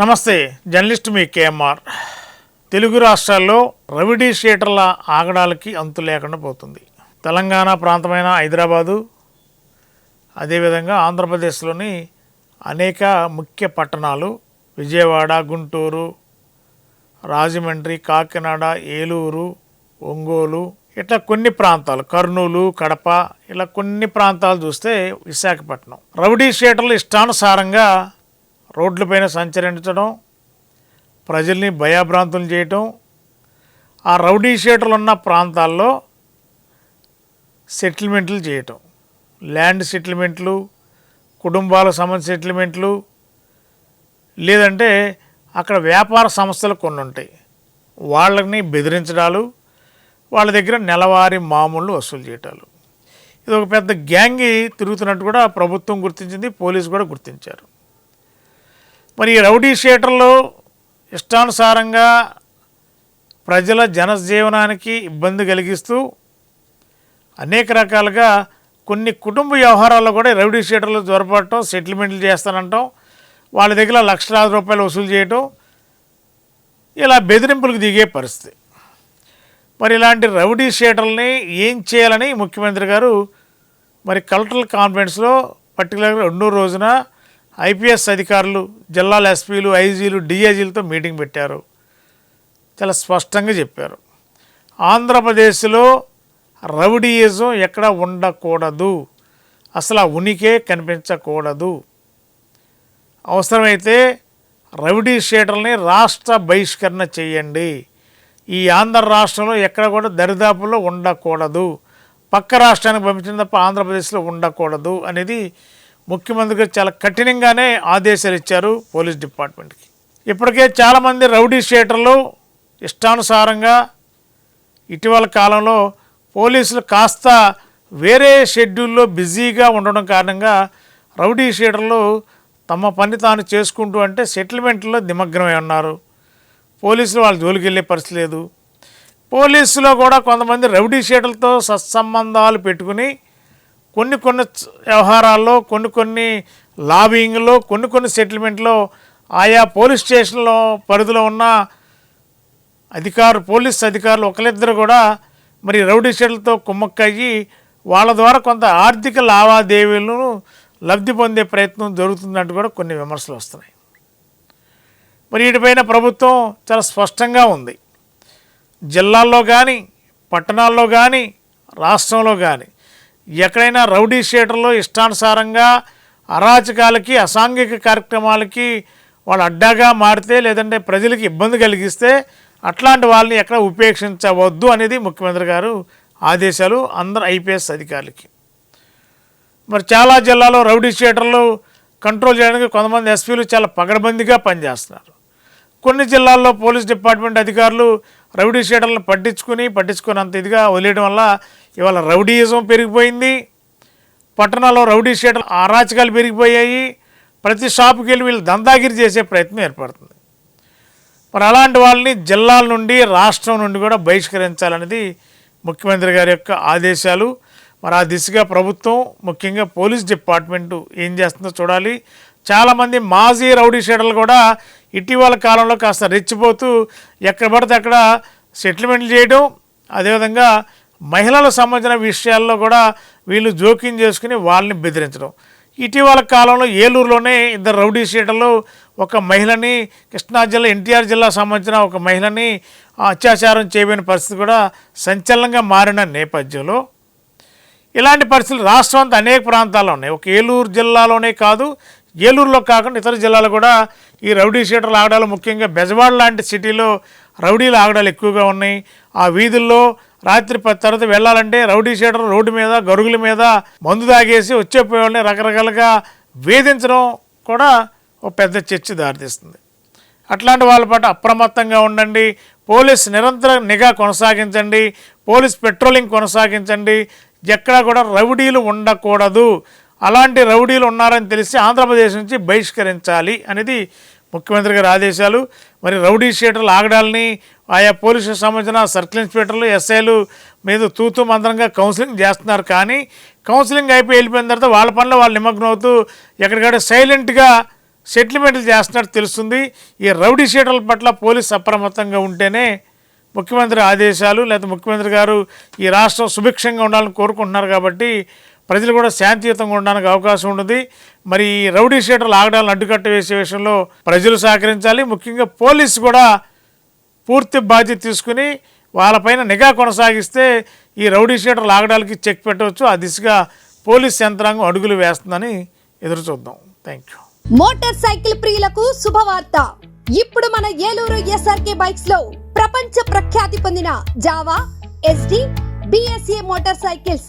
నమస్తే జర్నలిస్ట్ మీ కేఎంఆర్. తెలుగు రాష్ట్రాల్లో రవిడీ షీటర్ల ఆగడాలకి అంతు లేకుండా పోతుంది. తెలంగాణ ప్రాంతమైన హైదరాబాదు అదేవిధంగా ఆంధ్రప్రదేశ్లోని అనేక ముఖ్య పట్టణాలు విజయవాడ గుంటూరు రాజమండ్రి కాకినాడ ఏలూరు ఒంగోలు ఇట్లా కొన్ని ప్రాంతాలు కర్నూలు కడప ఇలా కొన్ని ప్రాంతాలు చూస్తే విశాఖపట్నం. రౌడీ షీటర్లు ఇష్టానుసారంగా రోడ్లపైన సంచరించడం ప్రజల్ని భయాభ్రాంతులు చేయటం ఆ రౌడీ షీటర్లు ఉన్న ప్రాంతాల్లో సెటిల్మెంట్లు చేయటం. ల్యాండ్ సెటిల్మెంట్లు కుటుంబాల సంబంధ సెటిల్మెంట్లు లేదంటే అక్కడ వ్యాపార సంస్థలు కొన్ని ఉంటాయి. వాళ్ళని బెదిరించడాలు వాళ్ళ దగ్గర నెలవారీ మామూళ్ళు వసూలు చేయటాలు. ఇది ఒక పెద్ద గ్యాంగి తిరుగుతున్నట్టు కూడా ప్రభుత్వం గుర్తించింది పోలీసు కూడా గుర్తించారు. మరి ఈ రౌడీ షీటర్లు ఇష్టానుసారంగా ప్రజల జనజీవనానికి ఇబ్బంది కలిగిస్తూ అనేక రకాలుగా కొన్ని కుటుంబ వ్యవహారాల్లో కూడా రౌడీ షీటర్లు జ్వరపడటం సెటిల్మెంట్లు చేస్తానంటాం. వాళ్ళ దగ్గర లక్షలాది రూపాయలు వసూలు చేయటం ఇలా బెదిరింపులకు దిగే పరిస్థితి. మరి ఇలాంటి రౌడీ షీటర్లని ఏం చేయాలని ముఖ్యమంత్రి గారు మరి కలెక్టరల్ కాన్ఫరెన్స్లో పర్టికులర్గా రెండో రోజున ఐపీఎస్ అధికారులు జిల్లాల ఎస్పీలు ఐజీలు డిఐజీలతో మీటింగ్ పెట్టారు. చాలా స్పష్టంగా చెప్పారు. ఆంధ్రప్రదేశ్లో రౌడీయిజం ఎక్కడ ఉండకూడదు. అసలు ఆ ఉనికే కనిపించకూడదు. అవసరమైతే రౌడీ షీటర్ని రాష్ట్ర బహిష్కరణ చేయండి. ఈ ఆంధ్ర రాష్ట్రంలో ఎక్కడ కూడా దరిదాపుల్లో ఉండకూడదు. పక్క రాష్ట్రానికి పంపించిన తప్ప ఆంధ్రప్రదేశ్లో ఉండకూడదు అనేది ముఖ్యమంత్రి గారు చాలా కఠినంగానే ఆదేశాలు ఇచ్చారు పోలీస్ డిపార్ట్మెంట్కి. ఇప్పటికే చాలామంది రౌడీ షీటర్లు ఇష్టానుసారంగా ఇటీవల కాలంలో పోలీసులు కాస్త వేరే షెడ్యూల్లో బిజీగా ఉండడం కారణంగా రౌడీ షీటర్లు తమ పని తాను చేసుకుంటూ అంటే సెటిల్మెంట్లో నిమగ్నమై ఉన్నారు. పోలీసులు వాళ్ళ జోలికి వెళ్ళే పరిస్థితి లేదు. పోలీసులో కూడా కొంతమంది రౌడీ షీటర్లతో సత్సంబంధాలు పెట్టుకుని కొన్ని కొన్ని వ్యవహారాల్లో కొన్ని కొన్ని లాబింగ్లో కొన్ని కొన్ని సెటిల్మెంట్లో ఆయా పోలీస్ స్టేషన్లో పరిధిలో ఉన్న అధికారు పోలీస్ అధికారులు ఒకరిద్దరు కూడా మరి రౌడీ షెడ్లతో కుమ్మక్కయ్యి వాళ్ళ ద్వారా కొంత ఆర్థిక లావాదేవీలను లబ్ధి పొందే ప్రయత్నం జరుగుతుందంటూ కూడా కొన్ని విమర్శలు వస్తున్నాయి. మరి వీటిపైన ప్రభుత్వం చాలా స్పష్టంగా ఉంది. జిల్లాల్లో కానీ పట్టణాల్లో కానీ రాష్ట్రంలో కానీ ఎక్కడైనా రౌడీ షీటర్లో ఇష్టానుసారంగా అరాచకాలకి అసాంఘిక కార్యక్రమాలకి వాళ్ళు అడ్డాగా మారితే లేదంటే ప్రజలకి ఇబ్బంది కలిగిస్తే అట్లాంటి వాళ్ళని ఎక్కడ ఉపేక్షించవద్దు అనేది ముఖ్యమంత్రి గారు ఆదేశాలు అందరు ఐపీఎస్ అధికారులకి. మరి చాలా జిల్లాలో రౌడీ షీటర్లు కంట్రోల్ చేయడానికి కొంతమంది ఎస్పీలు చాలా పగడబందిగా పనిచేస్తున్నారు. కొన్ని జిల్లాల్లో పోలీస్ డిపార్ట్మెంట్ అధికారులు రౌడీ షీటర్లను పట్టించుకుని పట్టించుకున్నంత ఇదిగా వదిలేయడం వల్ల ఇవాళ రౌడీయిజం పెరిగిపోయింది. పట్టణాల్లో రౌడీ షీటర్లు అరాచకాలు పెరిగిపోయాయి. ప్రతి షాపుకి వెళ్ళి వీళ్ళు దందాగిరి చేసే ప్రయత్నం ఏర్పడుతుంది. మరి అలాంటి వాళ్ళని జిల్లాల నుండి రాష్ట్రం నుండి కూడా బహిష్కరించాలనేది ముఖ్యమంత్రి గారి యొక్క ఆదేశాలు. మరి ఆ దిశగా ప్రభుత్వం ముఖ్యంగా పోలీస్ డిపార్ట్మెంటు ఏం చేస్తుందో చూడాలి. చాలామంది మాజీ రౌడీ షీటర్లు కూడా ఇటీవల కాలంలో కాస్త రెచ్చిపోతూ ఎక్కడ పడితే అక్కడ సెటిల్మెంట్లు చేయడం అదేవిధంగా మహిళలకు సంబంధించిన విషయాల్లో కూడా వీళ్ళు జోక్యం చేసుకుని వాళ్ళని బెదిరించడం. ఇటీవల కాలంలో ఏలూరులోనే ఇద్దరు రౌడీ షీటర్లు ఒక మహిళని కృష్ణా జిల్లా ఎన్టీఆర్ జిల్లా సంబంధించిన ఒక మహిళని అత్యాచారం చేయబడిన పరిస్థితి కూడా సంచలనంగా మారిన నేపథ్యంలో. ఇలాంటి పరిస్థితులు రాష్ట్రం అంతా అనేక ప్రాంతాల్లో ఉన్నాయి. ఒక ఏలూరు జిల్లాలోనే కాదు ఏలూరులో కాకుండా ఇతర జిల్లాలు కూడా ఈ రౌడీ షీటర్లు ఆగడాలు ముఖ్యంగా బెజవాడ లాంటి సిటీలో రౌడీలు ఆగడాలు ఎక్కువగా ఉన్నాయి. ఆ వీధుల్లో రాత్రి పది తర్వాత వెళ్ళాలంటే రౌడీ షీటర్ రోడ్డు మీద గరుగుల మీద మందు తాగేసి వచ్చేపోయేవాళ్ళని రకరకాలుగా వేధించడం కూడా ఒక పెద్ద చర్చ దారితీస్తుంది. అట్లాంటి వాళ్ళ పాటు అప్రమత్తంగా ఉండండి పోలీస్ నిరంతర నిఘా కొనసాగించండి పోలీస్ పెట్రోలింగ్ కొనసాగించండి. ఎక్కడా కూడా రౌడీలు ఉండకూడదు. అలాంటి రౌడీలు ఉన్నారని తెలిసి ఆంధ్రప్రదేశ్ నుంచి బహిష్కరించాలి అనేది ముఖ్యమంత్రి గారి ఆదేశాలు మరి రౌడీ షీటర్లు ఆగడాలని ఆయా పోలీసులకు సంబంధించిన సర్కిల్ ఇన్స్పెక్టర్లు ఎస్ఐలు మీద తూతూ మందరంగా కౌన్సిలింగ్ చేస్తున్నారు. కానీ కౌన్సిలింగ్ అయిపోయి వెళ్ళిపోయిన తర్వాత వాళ్ళ పనిలో వాళ్ళు నిమగ్నం అవుతూ ఎక్కడికక్కడ సైలెంట్గా సెటిల్మెంట్లు చేస్తున్నట్టు తెలుస్తుంది. ఈ రౌడీ షీటర్ల పట్ల పోలీస్ అప్రమత్తంగా ఉంటేనే ముఖ్యమంత్రి ఆదేశాలు లేదా ముఖ్యమంత్రి గారు ఈ రాష్ట్రం సుభిక్షంగా ఉండాలని కోరుకుంటున్నారు కాబట్టి ప్రజలు కూడా శాంతియుతంగా ఉండడానికి అవకాశం ఉంటుంది. మరి రౌడీ షీటర్లు ఆగడాలను అడ్డుకట్ట వేసే విషయంలో ప్రజలు సహకరించాలి. ముఖ్యంగా పోలీసు కూడా పూర్తి బాధ్యత తీసుకుని వాళ్ళపైన నిఘా కొనసాగిస్తే ఈ రౌడీ షీటర్లు ఆగడాలకి చెక్ పెట్టవచ్చు. ఆ దిశగా పోలీస్ యంత్రాంగం అడుగులు వేస్తుందని ఎదురు చూద్దాం. థ్యాంక్ యూ మోటార్ సైకిల్ ప్రియులకు శుభవార్త. ఇప్పుడు మన ఏలూరు ఎస్ఆర్కే బైక్స్లో ప్రపంచ ప్రఖ్యాతి పొందిన Jawa Yezdi BSA motor cycles.